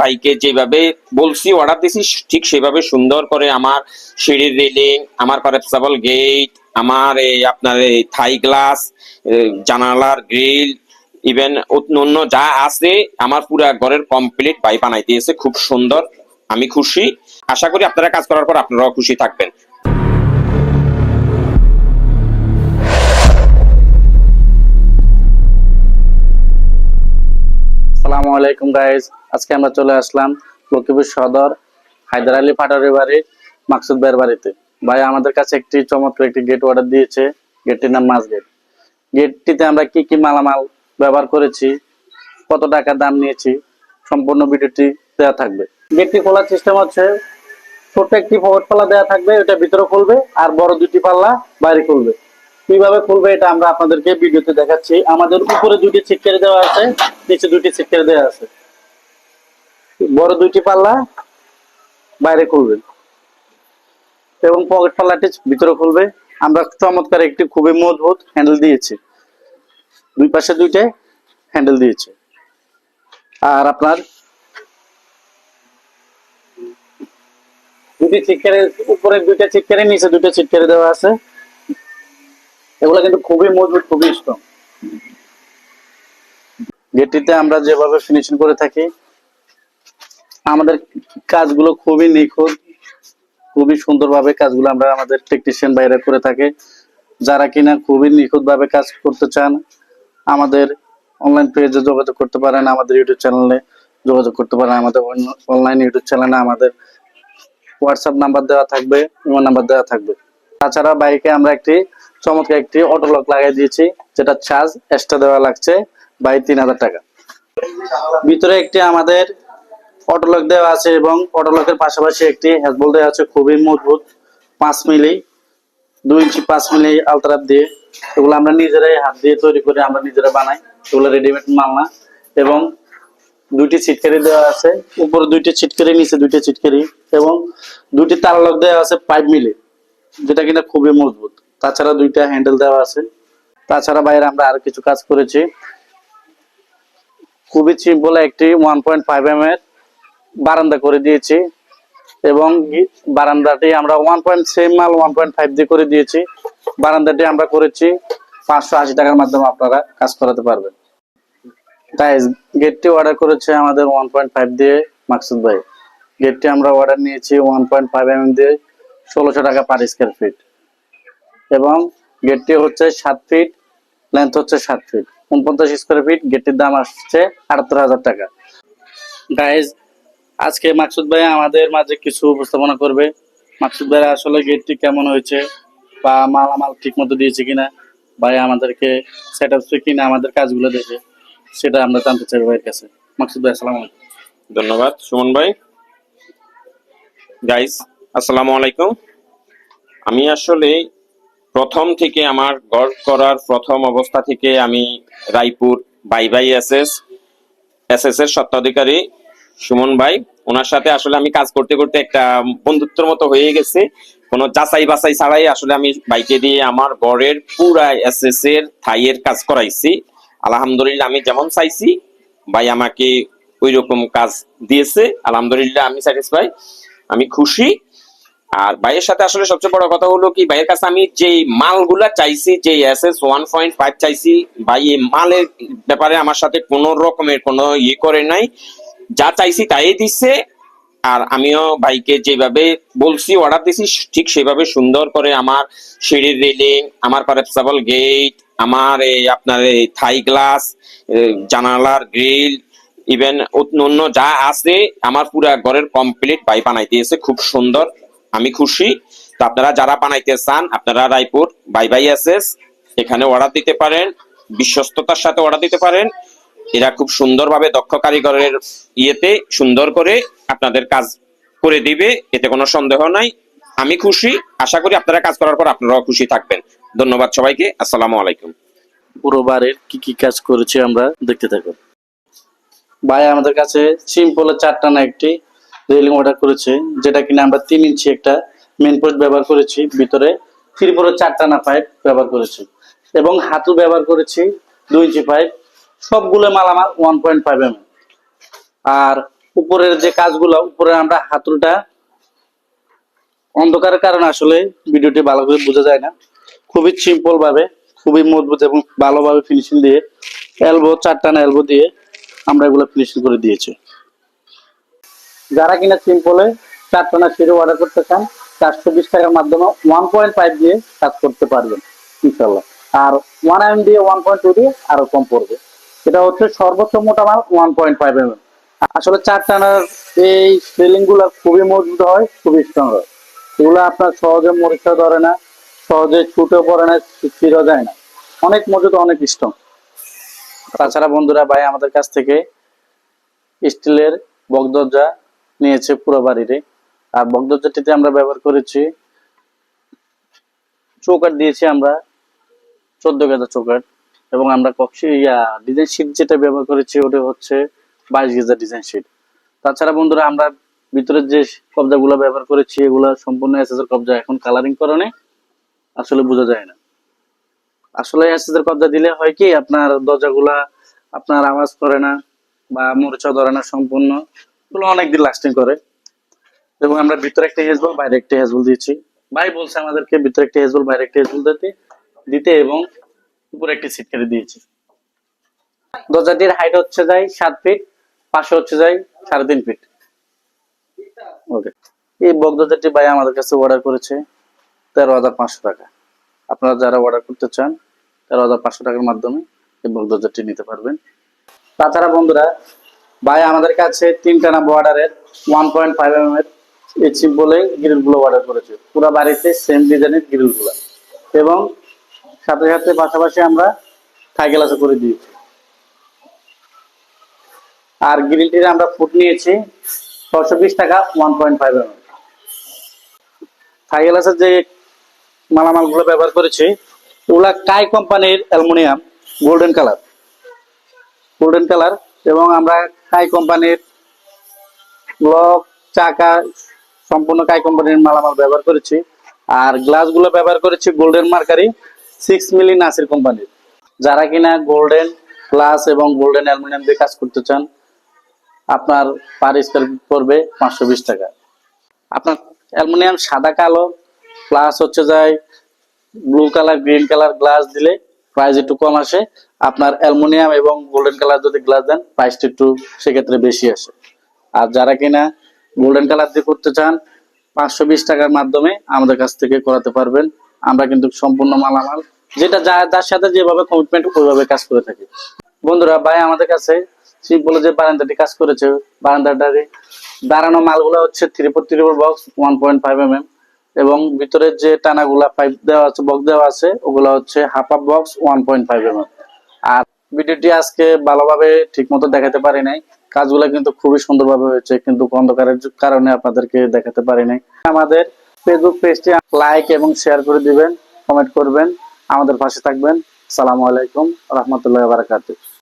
ভাইকে যেভাবে বলছি অর্ডার দিছি, ঠিক সেভাবে সুন্দর করে আমার সিঁড়ির রেলিং আমার করেপসাবল গেট আমার এই আপনার এই থাই গ্লাস জানালার গ্রিল ইভেন অন্য যা আছে, আমার পুরা ঘরের কমপ্লিট ভাই বানাই দিয়েছে, খুব সুন্দর, আমি খুশি। আশা করি আপনারা কাজ করার পর আপনারাও খুশি থাকবেন। আসসালামু আলাইকুম গাইজ আজকে আমরা চলে আসলাম লক্ষ্মীপুর সদর হায়দার আলী পাটারি বাড়ি, মাকসুদ ভাইয়ের বাড়িতে। ভাই, আমাদের কাছে একটি চমৎকার একটি গেট অর্ডার দিয়েছে। গেটটির নাম মাছ গেট গেটটিতে আমরা কি কি মালামাল ব্যবহার করেছি, কত টাকা দাম নিয়েছি, সম্পূর্ণ ভিডিওটি দেওয়া থাকবে। গেটটি খোলার সিস্টেম হচ্ছে, ছোট্ট একটি ফোর্ট পাল্লা দেওয়া থাকবে, এটা ভিতরে খুলবে আর বড় দুটি পাল্লা বাইরে খুলবে। কীভাবে খুলবে এটা আমরা আপনাদেরকে ভিডিওতে দেখাচ্ছি। আমাদের উপরে দুটি ছিটকেরে দেওয়া আছে, নিচে দুটি ছিটকেরে দেওয়া আছে। বড় দুইটি পাল্লা বাইরে খুলবে। এবং পকেট পাল্লাটি ভিতরে খুলবে। আমরা চমৎকার একটি খুবই মজবুত হ্যান্ডেল দিয়েছি। দুই পাশে দুইটা হ্যান্ডেল দিয়েছে। আর আপনার দুটি ছিটকেরে, উপরে দুইটা ছিটকেরে, নিচে দুটো ছিটকেরে দেওয়া আছে। এগুলো কিন্তু খুবই মজবুত, খুবই স্ট্রং গেটটিতে আমরা যেভাবে ফিনিশিং করে থাকি আমাদের কাজগুলো খুবই নিখুঁত, খুবই সুন্দরভাবে কাজগুলো আমরা আমাদের টেকনিশিয়ান বাইরে করে থাকে। যারা কিনা খুবই নিখুঁত ভাবে কাজ করতে চান, আমাদের অনলাইন পেজে যোগাযোগ করতে পারেন, আমাদের ইউটিউব চ্যানেলে যোগাযোগ করতে পারেন, আমাদের অনলাইন ইউটিউব চ্যানেলে আমাদের হোয়াটসঅ্যাপ নাম্বার দেওয়া থাকবে ইমো নাম্বার দেওয়া থাকবে। তাছাড়া বাইকে আমরা একটি চমৎকার একটি অটো লক লাগিয়ে দিয়েছি, যেটা চার্জ এক্সট্রা দেওয়া লাগছে, বাই তিন হাজার টাকা। ভিতরে একটি আমাদের অটো লক দেওয়া আছে এবং অটো লকের পাশাপাশি একটি হ্যাজবল দেওয়া আছে, খুবই মজবুত, পাঁচ মিলি, দুই ইঞ্চি পাঁচ মিলি আলতারাপ দিয়ে। এগুলো আমরা নিজেরাই হাত দিয়ে তৈরি করে আমরা নিজেরা বানাই। এগুলো রেডিমেড মাল না এবং দুইটি ছিটকারি দেওয়া আছে, উপরে দুইটি ছিটকারি, নিচে দুইটি ছিটকারি এবং দুইটি তার লক দেওয়া আছে পাইপ মিলি, যেটা কিনা খুবই মজবুত। তাছাড়া দুইটা হ্যান্ডেল দেওয়া আছে। তাছাড়া বাইরে আমরা আর কিছু কাজ করেছি। খুবই সিম্পল একটি ওয়ান পয়েন্ট ফাইভ এম এর বারান্দা করে দিয়েছি এবং বারান্দাটি আমরা ওয়ান পয়েন্ট সেম মাল ওয়ান পয়েন্ট ফাইভ দিয়ে করে দিয়েছি। বারান্দাটি আমরা করেছি পাঁচশো আশি টাকার মাধ্যমে আপনারা কাজ করাতে পারবেন। তাই গেটটি অর্ডার করেছে আমাদের ওয়ান পয়েন্ট ফাইভ দিয়ে মাকসুদ ভাই। গেটটি আমরা অর্ডার নিয়েছি ওয়ান পয়েন্ট ফাইভ এম দিয়ে ষোলোশো টাকা পার স্কোয়ার ফিট এবং গেটটি হচ্ছে সাত ফিট লেন্থ হচ্ছে সাত ফিট উনপঞ্চাশ স্কোয়ার ফিট গেটটির দাম আসছে আটাত্তর হাজার টাকা। গাইজ আজকে মাকসুদ ভাই আমাদের মাঝে কিছু উপস্থাপনা করবে। মাকসুদ ভাই আসলে গেটটি কেমন হয়েছে বা মালামাল ঠিক মতো দিয়েছে কিনা, ভাই আমাদেরকে সেট আপ কিনা, আমাদের কাজগুলো দেখে, সেটা আমরা জানতে চাই ভাইয়ের কাছে। মাকসুদ ভাই, আসসালাম ধন্যবাদ। সুমন ভাই। গাইস আসসালামু আলাইকুম। আমি আসলে প্রথম থেকে আমার গড় করার প্রথম অবস্থা থেকে আমি রায়পুর বাই বাই এস এস এস এস এর স্বত্বাধিকারী সুমন ভাই, ওনার সাথে আসলে আমি কাজ করতে করতে একটা বন্ধুত্বের মতো হয়ে গেছে। কোনো যাচাই বাছাই ছাড়াই আসলে আমি বাইকে দিয়ে আমার গড়ের পুরা এস এর থাইয়ের কাজ করাইছি। আলহামদুলিল্লাহ আমি যেমন চাইছি, ভাই আমাকে ওই রকম কাজ দিয়েছে। আলহামদুলিল্লাহ আমি স্যাটিসফাই আমি খুশি। আর ভাইয়ের সাথে আসলে সবচেয়ে বড় কথা হলো কি, ভাইয়ের কাছে আমি যে মালগুলা চাইছি যে S S one point five চাইছি, ভাই এই মালের ব্যাপারে আমার সাথে কোনো রকমের কোনো ইয়ে করে নাই। যা চাইছি তাই দিচ্ছে। আর আমিও ভাইকে যেভাবে বলছি অর্ডার দিছি, ঠিক সেভাবে সুন্দর করে আমার সিঁড়ির রেলিং, আমার করেপসাবল গেট আমার এই আপনার এই থাই গ্লাস জানালার গ্রিল ইভেন অন্য যা আছে, আমার পুরা ঘরের কমপ্লিট ভাই বানাই দিয়েছে, খুব সুন্দর, আমি খুশি। তো আপনারা যারা বানাইতে চান, আপনারা রায়পুর বাই বাই এসএস এখানে অর্ডার দিতে পারেন, বিশ্বস্ততার সাথে অর্ডার দিতে পারেন। এরা খুব সুন্দরভাবে দক্ষ কারিগরের ইয়েতে সুন্দর করে আপনাদের কাজ করে দিবে, এতে কোনো সন্দেহ নাই। আমি খুশি, আশা করি আপনারা কাজ করার পর আপনারাও খুশি থাকবেন। ধন্যবাদ সবাইকে, আসসালামু আলাইকুম। পুরো বাড়ির কি কি কাজ করেছি আমরা দেখতে থাকুন। ভাই আমাদের কাছে সিম্পল চারটা না একটি রেলিং অর্ডার করেছে, যেটা কিনা আমরা তিন ইঞ্চি একটা মেন পোস্ট ব্যবহার করেছি, ভিতরে ত্রিপুরের চারটা না পাইপ ব্যবহার করেছি। এবং হাতু ব্যবহার করেছি দুই ইঞ্চি পাইপ সবগুলো মালামাল ওয়ান পয়েন্ট ফাইভ এম আর উপরের যে কাজগুলো, উপরে আমরা হাতুলটা অন্ধকারের কারণে আসলে ভিডিওটি ভালো করে বোঝা যায় না। খুবই সিম্পল ভাবে খুবই মজবুত এবং ভালোভাবে ফিনিশিং দিয়ে এলবো চারটানা এলবো দিয়ে আমরা এগুলো ফিনিশিং করে দিয়েছি। যারা কিনা সিম্পলে চারটানা সিঁড়ি অর্ডার করতে চান, চারশো বিশ টাকার মাধ্যমে ওয়ান পয়েন্ট ফাইভ দিয়ে কাজ করতে পারবেন ইনশাল্লাহ আর ওয়ান এম দিয়ে ওয়ান পয়েন্ট টু দিয়ে আরও কম পড়বে। এটা হচ্ছে সর্বোচ্চ মোটা মাল ওয়ান পয়েন্ট ফাইভ এম আসলে চার টানার এই স্পেলিংগুলো খুবই মজবুত হয়, খুবই স্ট্রং হয়। এগুলো আপনার সহজে মরিচা ধরে না, সহজে ছুটে পড়ে না ছিঁড়া যায় না। অনেক মজবুত, অনেক স্ট্রং তাছাড়া বন্ধুরা, ভাই আমাদের কাছ থেকে স্টিলের বকদরজা নিয়েছে পুরো বাড়িরে আর বকদরজাটিতে আমরা ব্যবহার করেছি চৌকাট দিয়েছি আমরা, চোদ্দ গেজা চৌকাট এবং আমরা ইয়া ডিজাইন শিট যেটা ব্যবহার করেছি, ওটা হচ্ছে বাইশ গেজা ডিজাইন শিট তাছাড়া বন্ধুরা, আমরা ভিতরের যে কবজাগুলো ব্যবহার করেছি, এগুলো সম্পূর্ণ এসএস এর কবজা, এখন কালারিং করণে আসলে বোঝা যায় না। আসলে এসএস এর কবজা দিলে হয় কি, আপনার দরজাগুলা, আপনার আওয়াজ করে না বা মরিচা ধরে না সম্পূর্ণ। এগুলো অনেকদিন লাস্টিং করে। এবং আমরা ভিতরে একটা হেজবল বাইরে একটা হেজবল দিয়েছি। ভাই বলছে আমাদেরকে ভিতরে একটা হেজবল বাইরে একটা হেজবল দিতে দিতে এবং উপরে একটি সিট কেটে দিয়েছি। দরজাটির হাইট হচ্ছে যাই সাত ফিট পাশে হচ্ছে যাই সাড়ে তিন ফিট ওকে এই বক দরজাটি ভাই আমাদের কাছে অর্ডার করেছে তেরো হাজার পাঁচশো টাকা। আপনারা যারা অর্ডার করতে চান তেরো হাজার পাঁচশো টাকার মাধ্যমে এই বক দরজাটি নিতে পারবেন। তাছাড়া বন্ধুরা ভাই আমাদের কাছে তিন টানা বর্ডারের ওয়ান পয়েন্ট ফাইভ এম এর এই চিপ বলে গ্রিলগুলো অর্ডার করেছে। পুরো বাড়িতে সেম ডিজাইনের গ্রিলগুলো এবং সাথে সাথে পাশাপাশি আমরা থাই গ্লাসও করে দিয়েছি। আর গ্রিলটির আমরা ফুট নিয়েছি ছশো বিশ টাকা one point five M Thai গ্লাসের যে মালামালগুলো ব্যবহার করেছি ওগুলা কাই কোম্পানির aluminium golden colour golden colour এবং আমরা কাই কোম্পানির লক চাকা, সম্পূর্ণ কাই কোম্পানির মালামাল ব্যবহার করেছি। আর গ্লাসগুলো ব্যবহার করেছি golden mercury six milli Nasir কোম্পানির যারা কিনা গোল্ডেন প্লাস এবং গোল্ডেন অ্যালুমিনিয়াম দিয়ে কাজ করতে চান, আপনার পার স্কোয়ার পড়বে পাঁচশো বিশ টাকা। আপনার অ্যালুমিনিয়াম সাদা কালো প্লাস হচ্ছে যায় blue colour green colour glass দিলে প্রাইস একটু কম আসে। আপনার অ্যালুমিনিয়াম এবং গোল্ডেন কালার যদি গ্লাস দেন প্রাইসটা একটু সেক্ষেত্রে বেশি আসে। আর যারা কিনা গোল্ডেন কালার দিয়ে করতে চান, পাঁচশো বিশ টাকার মাধ্যমে আমাদের কাছ থেকে করাতে পারবেন আমরা কিন্তু সম্পূর্ণ মালামাল, যেটা যা যার সাথে যেভাবে কমিটমেন্ট ওইভাবে কাজ করে থাকি। বন্ধুরা, ভাই আমাদের কাছে শিব বলে যে বারান্দাটি কাজ করেছে, বারান্দাটারে দাঁড়ানো মালগুলো হচ্ছে three four box one point five M M এবং ভিতরের যে টানাগুলা পাইপ দেওয়া আছে বক্স দেওয়া আছে, ওগুলো হচ্ছে half up box one point five M M আর ভিডিওটি আজকে ভালোভাবে ঠিক মতো দেখাতে পারি নাই। কাজগুলো কিন্তু খুবই সুন্দরভাবে হয়েছে, কিন্তু অন্ধকারের কারণে আপনাদেরকে দেখাতে পারি নাই। আমাদের ফেসবুক পেজটি লাইক এবং শেয়ার করে দিবেন কমেন্ট করবেন, আমাদের পাশে থাকবেন। সালামু আলাইকুম, রহমতুল্লাহ বারাকাতুহ।